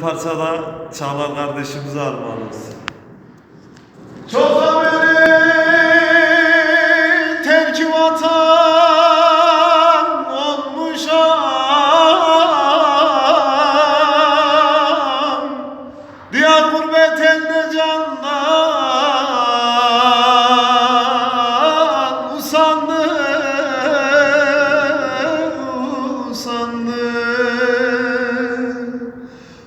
parçada Çağlar kardeşimize armağanız. Çok da beri terki vatan olmuş am Diyar gurbet elde candan usandı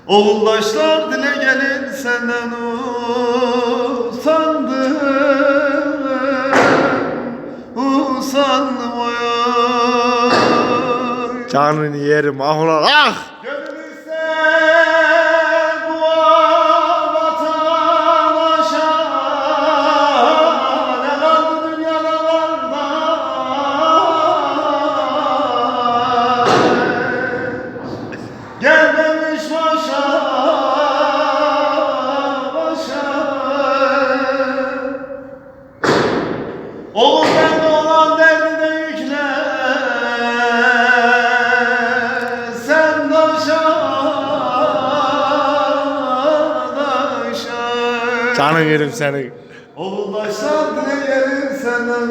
Oğuldaşlar dile gelin senden usandım Usandım oy Canını yerim ah ulan ah! Oğlum bende olan derdi de yükle. Sen daşa daşa. Canını yerim senin. Oğul daşlar dile gelir senden